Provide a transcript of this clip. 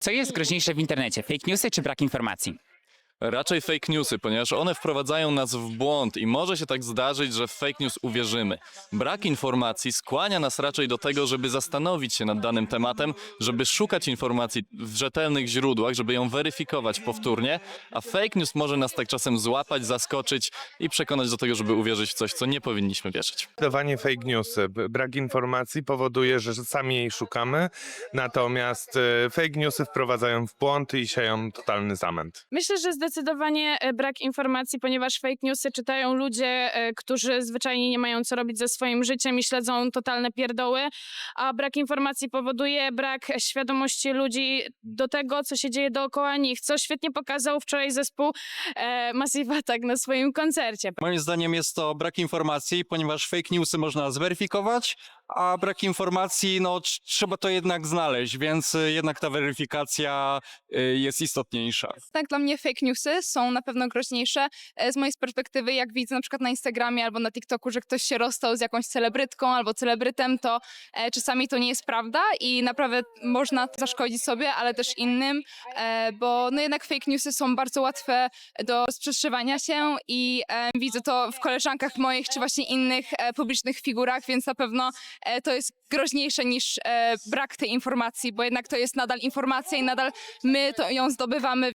Co jest groźniejsze w internecie? Fake newsy czy brak informacji? Raczej fake newsy, ponieważ one wprowadzają nas w błąd i może się tak zdarzyć, że w fake news uwierzymy. Brak informacji skłania nas raczej do tego, żeby zastanowić się nad danym tematem, żeby szukać informacji w rzetelnych źródłach, żeby ją weryfikować powtórnie, a fake news może nas tak czasem złapać, zaskoczyć i przekonać do tego, żeby uwierzyć w coś, co nie powinniśmy wierzyć. Zdecydowanie fake newsy. Brak informacji powoduje, że sami jej szukamy, natomiast e, fake newsy wprowadzają w błąd i sieją totalny zamęt. Myślę, że zdecydowanie e, brak informacji, ponieważ fake newsy czytają ludzie, e, którzy zwyczajnie nie mają co robić ze swoim życiem i śledzą totalne pierdoły, a brak informacji powoduje brak świadomości ludzi do tego, co się dzieje dookoła nich, co świetnie pokazał wczoraj zespół e, Massive Attack na swoim koncercie. Moim zdaniem jest to brak informacji, ponieważ fake newsy można zweryfikować, a brak informacji, no tr- trzeba to jednak znaleźć, więc y, jednak ta weryfikacja y, jest istotniejsza. Tak, dla mnie fake newsy są na pewno groźniejsze. E, Z mojej perspektywy, jak widzę na przykład na Instagramie albo na TikToku, że ktoś się rozstał z jakąś celebrytką albo celebrytem, to e, czasami to nie jest prawda i naprawdę można zaszkodzić sobie, ale też innym, e, bo no jednak fake newsy są bardzo łatwe do rozprzestrzeniania się i e, widzę to w koleżankach moich czy właśnie innych e, publicznych figurach, więc na pewno e, to jest groźniejsze niż e, brak tej informacji, bo jednak to jest nadal informacja i nadal my to ją zdobywamy